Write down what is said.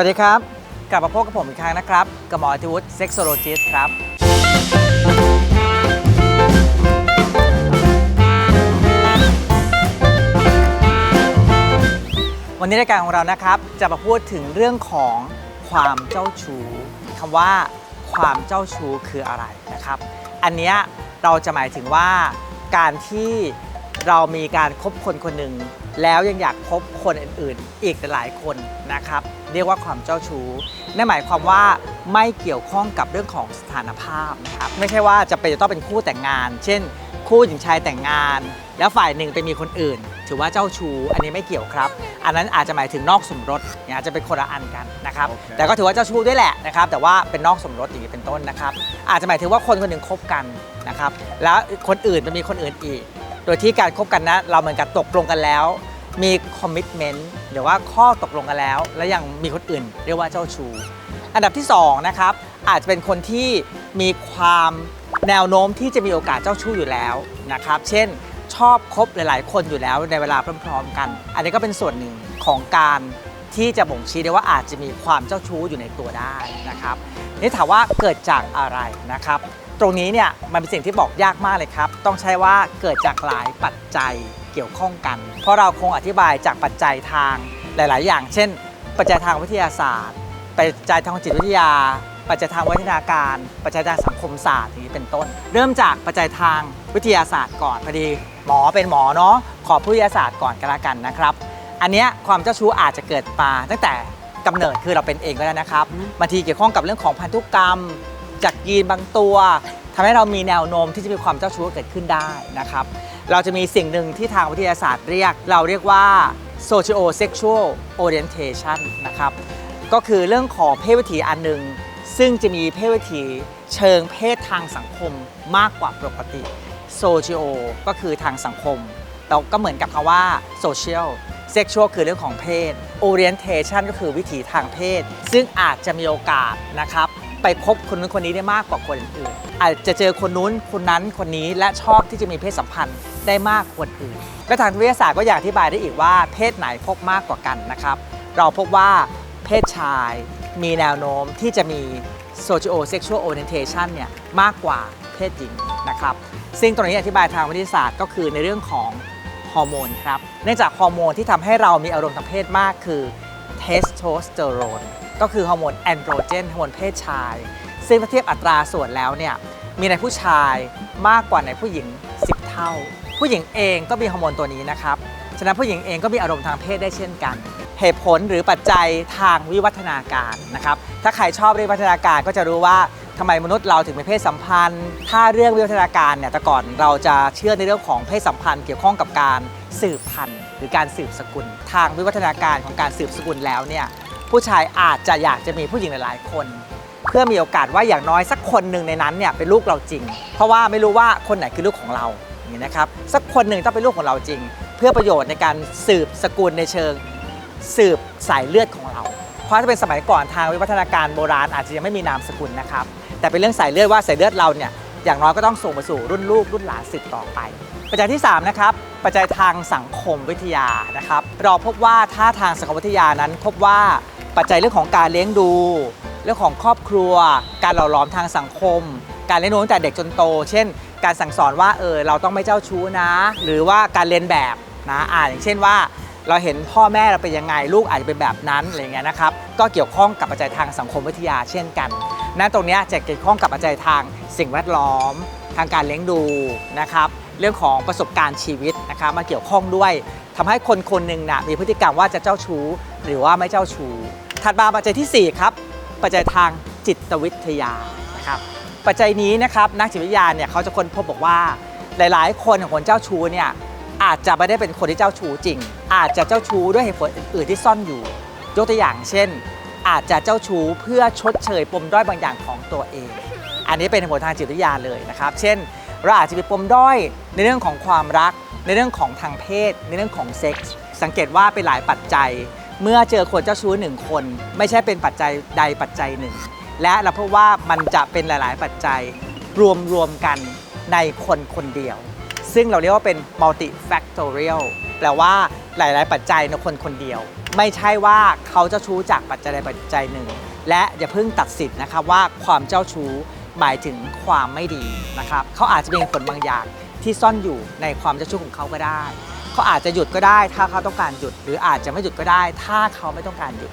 วัสดีครับ กลับมาพบกับผมอีกครั้งนะครับ กับหมออธิวุฒิเซ็กโซโลจิสครับ วันนี้รายการของเรานะครับ จะมาพูดถึงเรื่องของความเจ้าชู้คำว่าความเจ้าชู้คืออะไรนะครับ อันเนี้ยเราจะหมายถึงว่าการที่ เรามีการคบคนคนหนึ่งแล้วยังอยากคบคนอื่นๆ อีกหลายคนนะครับ เรียกว่าความเจ้าชู้นั่นหมายความว่าไม่เกี่ยวข้องกับเรื่องของสถานภาพนะครับไม่ใช่ว่าจะเป็นจะต้องเป็นคู่แต่งงาน เช่น คู่หญิงชายแต่งงาน แล้วฝ่ายหนึ่งไปมีคนอื่น ถือว่าเจ้าชู้อันนี้ไม่เกี่ยวครับ อันนั้นอาจจะหมายถึงนอกสมรสเนี่ยอาจจะเป็นคนละอันกันนะครับโอเคแต่ก็ถือว่าเจ้าชู้ด้วยแหละนะครับ แต่ว่าเป็นนอกสมรสอย่างนี้เป็นต้นนะครับ อาจจะหมายถึงว่าคนคนหนึ่งคบกันนะครับแล้วคนอื่นมันมีคนอื่นอีก โดยที่การคบกันนะ เราเหมือนกับตกลงกันแล้ว มีคอมมิชเมนต์หรือว่าข้อตกลงกันแล้ว แล้วยังมีคนอื่น เรียกว่าเจ้าชู้อันดับที่สองนะครับอาจจะเป็นคนที่มีความแนวโน้มที่จะมีโอกาสเจ้าชู้อยู่แล้วนะครับ เช่นชอบคบหลาย ๆ คนอยู่แล้วในเวลาพร้อมๆกัน อันนี้ก็เป็นส่วนหนึ่งของการที่จะบ่งชี้ได้ว่าอาจจะมีความเจ้าชู้อยู่ในตัวได้นะครับนี่ถามว่าเกิดจากอะไรนะครับ ตรงนี้เนี่ยมันเป็นสิ่งที่บอกยากมากเลยครับ ต้องใช้ว่าเกิดจากหลายปัจจัยเกี่ยวข้องกัน เพราะเราคงอธิบายจากปัจจัยทางหลาย ๆ อย่าง เช่น ปัจจัยทางวิทยาศาสตร์ ปัจจัยทางจิตวิทยา ปัจจัยทางวัฒนาการ ปัจจัยทางสังคมศาสตร์อย่างนี้เป็นต้น เริ่มจากปัจจัยทางวิทยาศาสตร์ก่อนพอดีหมอเป็นหมอเนาะขอผู้วิทยาศาสตร์ก่อนก็แล้วกันนะครับ อันเนี้ยความเจ้าชู้อาจจะเกิดมาตั้งแต่กำเนิดคือเราเป็นเองก็ได้นะครับบางทีเกี่ยวข้องกับเรื่องของพันธุกรรม จากยีนบางตัวทำให้เรามีแนวโน้มที่จะมีความเจ้าชู้เกิดขึ้นได้นะครับ เราจะมีสิ่งหนึ่งที่ทางวิทยาศาสตร์เรียก เราเรียกว่า socio sexual orientation นะครับ ก็คือเรื่องของเพศวิถีอันหนึ่งซึ่งจะมีเพศวิถีเชิงเพศทางสังคมมากกว่าปกติ socio ก็คือทางสังคมแล้วก็เหมือนกับคำว่า social sexual คือเรื่องของเพศ orientation ก็คือวิถีทางเพศ ซึ่งอาจจะมีโอกาสนะครับ ไปคบคนนู้นคนนี้ได้มากกว่าคนอื่น อาจจะเจอคนนู้นคนนั้นคนนี้และชอบที่จะมีเพศสัมพันธ์ได้มากกว่าคนอื่น และทางวิทยาศาสตร์ก็อยากอธิบายได้อีกว่าเพศไหนพบมากกว่ากันนะครับ เราพบว่าเพศชายมีแนวโน้มที่จะมี socio sexual orientation เนี่ยมากกว่าเพศหญิงนะครับ ซึ่งตรงนี้อธิบายทางวิทยาศาสตร์ก็คือในเรื่องของฮอร์โมนครับ เนื่องจากฮอร์โมนที่ทำให้เรามีอารมณ์ทางเพศมากคือเทสโทสเตอโรน ก็คือฮอร์โมนแอนโดรเจนฮอร์โมนเพศชาย ซึ่งถ้าเทียบอัตราส่วนแล้วเนี่ยมีในผู้ชายมากกว่าในผู้หญิง 10 เท่า ผู้หญิงเองก็มีฮอร์โมนตัวนี้นะครับ ฉะนั้นผู้หญิงเองก็มีอารมณ์ทางเพศได้เช่นกัน เหตุผลหรือปัจจัยทางวิวัฒนาการนะครับ ถ้าใครชอบเรื่องวิวัฒนาการก็จะรู้ว่าทำไมมนุษย์เราถึงมีเพศสัมพันธ์ ถ้าเรื่องวิวัฒนาการเนี่ยแต่ก่อนเราจะเชื่อในเรื่องของเพศสัมพันธ์เกี่ยวข้องกับการสืบพันธุ์ หรือการสืบสกุล ทางวิวัฒนาการของการสืบสกุลแล้วเนี่ย ผู้ชายอาจจะอยากจะมีผู้หญิงหลายๆ คน เพื่อมีโอกาสว่าอย่างน้อยสักคนหนึ่งในนั้นเนี่ยเป็นลูกเราจริง เพราะว่าไม่รู้ว่าคนไหนคือลูกของเราอย่างนี้นะครับสักคนหนึ่งต้องเป็นลูกของเราจริง เพื่อประโยชน์ในการสืบสกุลในเชิง สืบสายเลือดของเรา เพราะถ้าเป็นสมัยก่อนทางวิวัฒนาการโบราณอาจจะยังไม่มีนามสกุลนะครับแต่เป็นเรื่องสายเลือดว่าสายเลือดเราเนี่ยอย่างน้อยก็ต้องส่งไปสู่รุ่นลูกรุ่นหลานสืบต่อไป ปัจจัยที่ 3 นะครับ ปัจจัยทางสังคมวิทยานะครับ เราพบว่าถ้าทางสังคมวิทยานั้นพบว่า ปัจจัยเรื่องของการเลี้ยงดู เรื่องของครอบครัว การหล่อหลอมทางสังคม การเลี้ยงดูตั้งแต่เด็กจนโต เช่น การสั่งสอนว่าเออเราต้องไม่เจ้าชู้นะ หรือว่าการเรียนแบบนะอ่าอย่างเช่นว่า เราเห็นพ่อแม่เราเป็นยังไงลูกอาจจะเป็นแบบนั้นอะไรเงี้ยนะครับก็เกี่ยวข้องกับปัจจัยทางสังคมวิทยาเช่นกันนั่นตรงนี้จะเกี่ยวข้องกับปัจจัยทางสิ่งแวดล้อม ทางการเลี้ยงดูนะครับ เรื่องของประสบการณ์ชีวิตนะครับมาเกี่ยวข้องด้วยทำให้คนคนหนึ่งนะมีพฤติกรรมว่าจะเจ้าชู้ หรือว่าไม่เจ้าชู้ถัดมาปัจจัยทีสี่ 4 ครับ ปัจจัยทางจิตวิทยานะครับปัจจัยนี้นะครับนักจิตวิทยาเนี่ยเขาจะค้นพบบอกว่าหลาย ๆ คนของคนเจ้าชู้เนี่ยอาจจะไม่ได้เป็นคนที่เจ้าชู้จริง อาจจะเจ้าชู้ด้วยเหตุผลอื่นๆที่ซ่อนอยู่ ยกตัวอย่างเช่น อาจจะเจ้าชู้เพื่อชดเชยปมด้อยบางอย่างของตัวเอง อันนี้เป็นเหตุผลทางจิตวิทยาเลยนะครับ เช่น เราอาจจะมีปมด้อยในเรื่องของความรัก ในเรื่องของทางเพศ ในเรื่องของเซ็กส์สังเกตว่าเป็นหลายปัจจัย เมื่อเจอคนเจ้าชู้หนึ่งคน ไม่ใช่เป็นปัจจัยใดปัจจัยหนึ่ง และเราพบว่ามันจะเป็นหลาย ๆ ปัจจัยรวมรวมกันในคนคนเดียว ซึ่งเราเรียกว่าเป็น multifactorial แปลว่าหลาย ๆ ปัจจัยในคนคนเดียว ไม่ใช่ว่าเขาเจ้าชู้จากปัจจัยใดปัจจัยหนึ่ง และอย่าเพิ่งตัดสินนะครับว่าความเจ้าชู้ หมายถึงความไม่ดีนะครับเขาอาจจะมีผลบางอย่างที่ซ่อนอยู่ในความเจ้าชู้ของเขาก็ได้เขาอาจจะหยุดก็ได้ถ้าเขาต้องการหยุด หรืออาจจะไม่หยุดก็ได้ ถ้าเขาไม่ต้องการหยุด